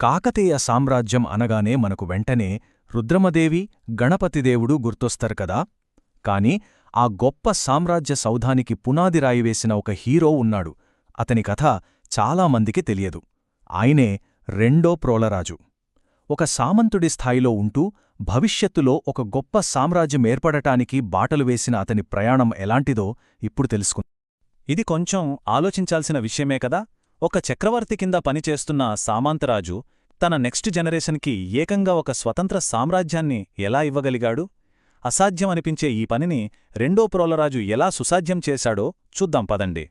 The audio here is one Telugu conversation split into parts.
కాకతీయ సామ్రాజ్యం అనగానే మనకు వెంటనే రుద్రమదేవి గణపతిదేవుడు గుర్తొస్తారు కదా. కాని ఆ గొప్ప సామ్రాజ్య సౌధానికి పునాది రాయివేసిన ఒక హీరో ఉన్నాడు. అతని కథ చాలామందికి తెలియదు. ఆయనే రెండో ప్రోలరాజు. ఒక సామంతుడి స్థాయిలో ఉంటూ భవిష్యత్తులో ఒక గొప్ప సామ్రాజ్యం ఏర్పడటానికి బాటలు వేసిన అతని ప్రయాణం ఎలాంటిదో ఇప్పుడు తెలుసుకుంది. ఇది కొంచెం ఆలోచించాల్సిన విషయమే కదా? ఒక చక్రవర్తి కింద పనిచేస్తున్న సామంతరాజు తన నెక్స్ట్ జనరేషన్కి ఏకంగా ఒక స్వతంత్ర సామ్రాజ్యాన్ని ఎలా ఇవ్వగలిగాడు? అసాధ్యమనిపించే ఈ పనిని రెండో ప్రోలరాజు ఎలా సుసాధ్యం చేశాడో చూద్దాం పదండి.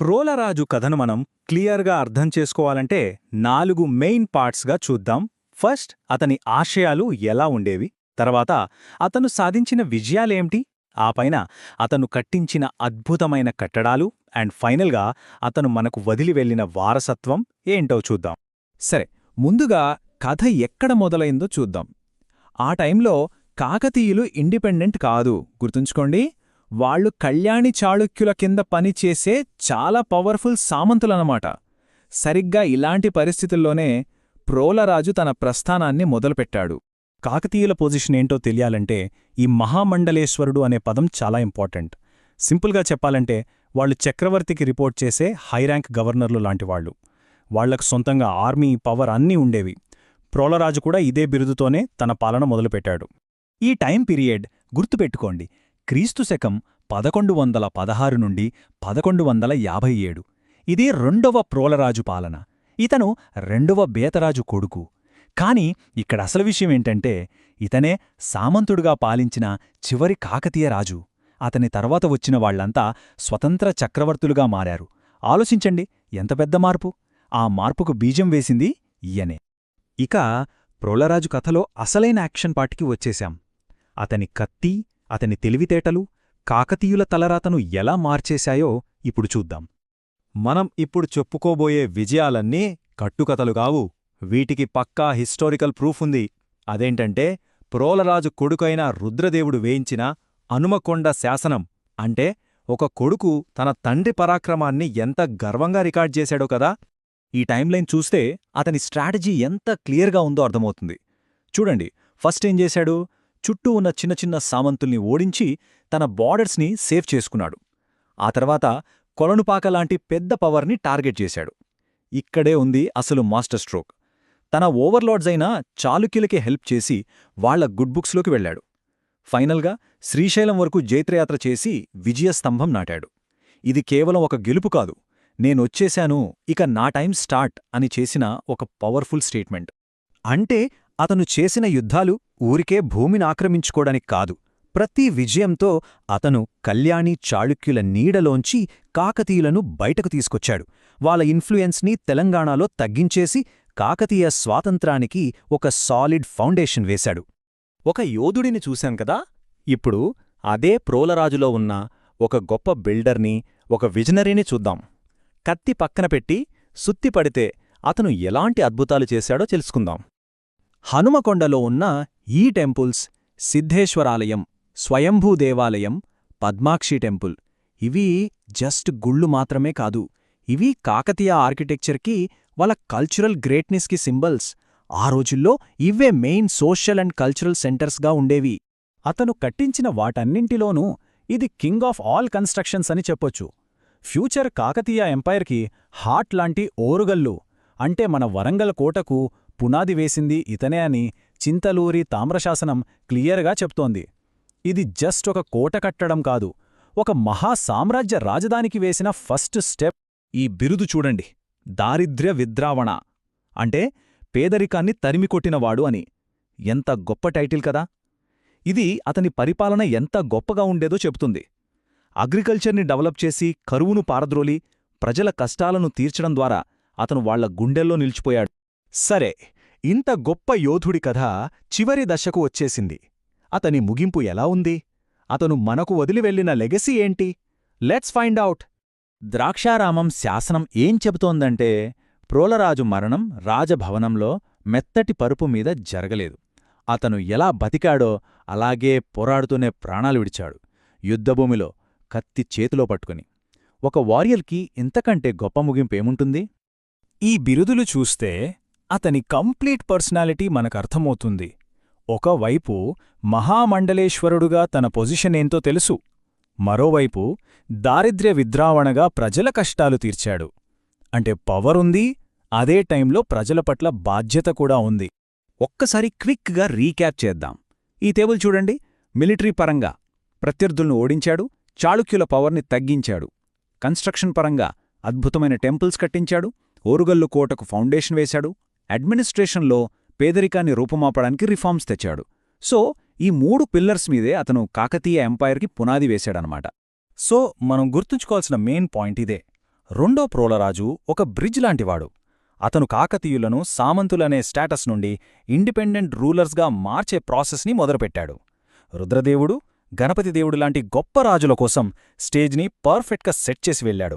ప్రోలరాజు కథను మనం క్లియర్గా అర్థం చేసుకోవాలంటే నాలుగు మెయిన్ పార్ట్స్గా చూద్దాం. ఫస్ట్ అతని ఆశయాలు ఎలా ఉండేవి? తర్వాత అతను సాధించిన విజయాలేమిటి? ఆపైన అతను కట్టించిన అద్భుతమైన కట్టడాలు అండ్ ఫైనల్గా అతను మనకు వదిలి వెళ్ళిన వారసత్వం ఏంటో చూద్దాం. సరే ముందుగా కథ ఎక్కడ మొదలైందో చూద్దాం. ఆ టైంలో కాకతీయులు ఇండిపెండెంట్ కాదు గుర్తుంచుకోండి. వాళ్ళు కళ్యాణి చాళుక్యుల కింద పనిచేసే చాలా పవర్ఫుల్ సామంతులన్నమాట. సరిగ్గా ఇలాంటి పరిస్థితుల్లోనే ప్రోలరాజు తన ప్రస్థానాన్ని మొదలుపెట్టాడు. కాకతీయుల పొజిషన్ ఏంటో తెలియాలంటే ఈ మహామండలేశ్వరుడు అనే పదం చాలా ఇంపార్టెంట్ సింపుల్గా చెప్పాలంటే వాళ్ళు చక్రవర్తికి రిపోర్ట్ చేసే హైర్యాంక్ గవర్నర్లు లాంటివాళ్ళు వాళ్ళకు సొంతంగా ఆర్మీ పవర్ అన్నీ ఉండేవి. ప్రోలరాజు కూడా ఇదే బిరుదుతోనే తన పాలన మొదలుపెట్టాడు. ఈ టైం పీరియడ్ గుర్తుపెట్టుకోండి క్రీస్తు శకం పదకొండు వందల పదహారు నుండి పదకొండు వందల యాభై ఏడు. ఇది రెండవ ప్రోలరాజు పాలన. ఇతను రెండవ బేతరాజు కొడుకు. కాని ఇక్కడ అసలు విషయం ఏంటంటే ఇతనే సామంతుడుగా పాలించిన చివరి కాకతీయ రాజు. అతని తర్వాత వచ్చిన వాళ్ళంతా స్వతంత్ర చక్రవర్తులుగా మారారు. ఆలోచించండి ఎంత పెద్ద మార్పు? ఆ మార్పుకు బీజం వేసింది ఈయనే. ఇక ప్రోలరాజు కథలో అసలైన యాక్షన్ పార్ట్కి వచ్చేశాం. అతని కత్తి అతని తెలివితేటలు కాకతీయుల తలరాతను ఎలా మార్చేశాయో ఇప్పుడు చూద్దాం. మనం ఇప్పుడు చెప్పుకోబోయే విజయాలన్నీ కట్టుకథలు కావు. వీటికి పక్కా హిస్టారికల్ ప్రూఫ్ ఉంది. అదేంటంటే ప్రోలరాజు కొడుకైన రుద్రదేవుడు వేయించిన అనుమకొండ శాసనం. అంటే ఒక కొడుకు తన తండ్రి పరాక్రమాన్ని ఎంత గర్వంగా రికార్డ్ చేశాడో కదా? ఈ టైంలైన్ చూస్తే అతని స్ట్రాటజీ ఎంత క్లియర్గా ఉందో అర్థమవుతుంది. చూడండి ఫస్ట్ ఏం చేశాడు? చుట్టూ ఉన్న చిన్న చిన్న సామంతుల్ని ఓడించి తన బార్డర్స్ని సేవ్ చేసుకున్నాడు. ఆ తర్వాత కొలనుపాక లాంటి పెద్ద పవర్ని టార్గెట్ చేశాడు. ఇక్కడే ఉంది అసలు మాస్టర్ స్ట్రోక్. తన ఓవర్లోడ్స్ అయిన చాళుక్యులకే హెల్ప్ చేసి వాళ్ళ గుడ్ బుక్స్లోకి వెళ్ళాడు ఫైనల్గా శ్రీశైలం వరకు జైత్రయాత్ర చేసి విజయస్తంభం నాటాడు. ఇది కేవలం ఒక గెలుపు కాదు నేనొచ్చేశాను ఇక నా టైం స్టార్ట్ అని చేసిన ఒక పవర్ఫుల్ స్టేట్మెంట్. అంటే అతను చేసిన యుద్ధాలు ఊరికే భూమిని ఆక్రమించుకోవడానికి కాదు ప్రతి విజయంతో అతను కళ్యాణి చాళుక్యుల నీడలోంచి కాకతీయులను బయటకు తీసుకొచ్చాడు. వాళ్ళ ఇన్ఫ్లుయెన్స్ని తెలంగాణలో తగ్గించేసి కాకతీయ స్వాతంత్రానికి ఒక సాలిడ్ ఫౌండేషన్ వేశాడు. ఒక యోధుడిని చూశాం కదా? ఇప్పుడు అదే ప్రోలరాజులో ఉన్న ఒక గొప్ప బిల్డర్ని ఒక విజనరీని చూద్దాం. కత్తి పక్కన పెట్టి సుత్తిపడితే అతను ఎలాంటి అద్భుతాలు చేశాడో తెలుసుకుందాం. హనుమకొండలో ఉన్న ఈ టెంపుల్స్ సిద్ధేశ్వరాలయం స్వయంభూ దేవాలయం పద్మాక్షి టెంపుల్. ఇవి జస్ట్ గుళ్ళు మాత్రమే కాదు ఇవి కాకతీయ ఆర్కిటెక్చర్కి వాళ్ళ కల్చరల్ గ్రేట్నెస్కి సింబల్స్ ఆ రోజుల్లో ఇవే మెయిన్ సోషల్ అండ్ కల్చరల్ సెంటర్స్గా ఉండేవి. అతను కట్టించిన వాటన్నింటిలోనూ ఇది కింగ్ ఆఫ్ ఆల్ కన్స్ట్రక్షన్స్ అని చెప్పొచ్చు. ఫ్యూచర్ కాకతీయ ఎంపైర్కి హార్ట్ లాంటి ఓరుగల్లు. అంటే మన వరంగల్ కోటకు పునాది వేసింది ఇతనే అని చింతలూరి తామ్రశాసనం క్లియర్గా చెప్తోంది. ఇది జస్ట్ ఒక కోట కట్టడం కాదు. ఒక మహా సామ్రాజ్య రాజధానికి వేసిన ఫస్ట్ స్టెప్ ఈ బిరుదు చూడండి. దారిద్ర్య విద్రావణ. అంటే పేదరికాన్ని తరిమికొట్టినవాడు అని. ఎంత గొప్ప టైటిల్ కదా. ఇది అతని పరిపాలన ఎంత గొప్పగా ఉండేదో చెబుతుంది. అగ్రికల్చర్ని డెవలప్ చేసి కరువును పారద్రోలి ప్రజల కష్టాలను తీర్చడం ద్వారా అతను వాళ్ళ గుండెల్లో నిలిచిపోయాడు. సరే ఇంత గొప్ప యోధుడి కథ చివరి దశకు వచ్చేసింది. అతని ముగింపు ఎలా ఉంది? అతను మనకు వదిలివెళ్ళిన లెగసీ ఏంటి? లెట్స్ ఫైండ్ అవుట్ ద్రాక్షారామం శాసనం ఏం చెబుతోందంటే ప్రోలరాజు మరణం రాజభవనంలో మెత్తటి పరుపు మీద జరగలేదు. అతను ఎలా బతికాడో అలాగే పోరాడుతూనే ప్రాణాలు విడిచాడు యుద్ధభూమిలో కత్తి చేతిలో పట్టుకుని. ఒక వారియల్కి ఇంతకంటే గొప్ప ముగింపేముంటుంది ఈ బిరుదులు చూస్తే అతని కంప్లీట్ పర్సనాలిటీ మనకర్థమవుతుంది ఒకవైపు మహామండలేశ్వరుడుగా తన పొజిషన్ ఏంతో తెలుసు. మరోవైపు దారిద్ర్య విద్రావణగా ప్రజల కష్టాలు తీర్చాడు. అంటే పవరుంది అదే టైంలో ప్రజల పట్ల బాధ్యత కూడా ఉంది. ఒక్కసారి క్విక్గా రీక్యాప్ చేద్దాం. ఈ టేబుల్ చూడండి. మిలిటరీ పరంగా ప్రత్యర్థులను ఓడించాడు చాళుక్యుల పవర్ని తగ్గించాడు. కన్స్ట్రక్షన్ పరంగా అద్భుతమైన టెంపుల్స్ కట్టించాడు ఓరుగల్లు కోటకు ఫౌండేషన్ వేశాడు అడ్మినిస్ట్రేషన్లో పేదరికాన్ని రూపుమాపడానికి రిఫార్మ్స్ తెచ్చాడు. సో ఈ మూడు పిల్లర్స్ మీదే అతను కాకతీయ ఎంపైర్కి పునాది వేశాడనమాట. సో మనం గుర్తుంచుకోవాల్సిన మెయిన్ పాయింట్ ఇదే. రెండో ప్రోలరాజు ఒక బ్రిడ్జ్ లాంటివాడు. అతను కాకతీయులను సామంతులనే స్టేటస్ నుండి ఇండిపెండెంట్ రూలర్స్గా మార్చే ప్రాసెస్ని మొదలుపెట్టాడు. రుద్రదేవుడు గణపతిదేవుడు లాంటి గొప్ప రాజుల కోసం స్టేజ్ని పర్ఫెక్ట్గా సెట్ చేసి వెళ్ళాడు.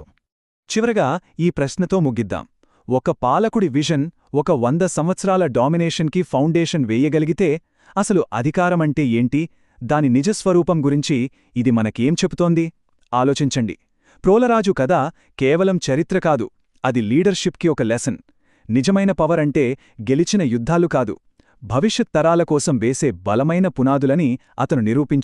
చివరగా ఈ ప్రశ్నతో ముగిద్దాం. ఒక పాలకుడి విజన్ ఒక వంద సంవత్సరాల డామినేషన్కి ఫౌండేషన్ వేయగలిగితే అసలు అధికారమంటే ఏంటి? దాని నిజస్వరూపం గురించి ఇది మనకేం చెబుతోంది? ఆలోచించండి. ప్రోలరాజు కథ కేవలం చరిత్ర కాదు అది లీడర్షిప్కి ఒక లెసన్. నిజమైన పవర్ అంటే గెలిచిన యుద్ధాలు కాదు. భవిష్యత్ తరాల కోసం వేసే బలమైన పునాదులని అతను నిరూపించాడు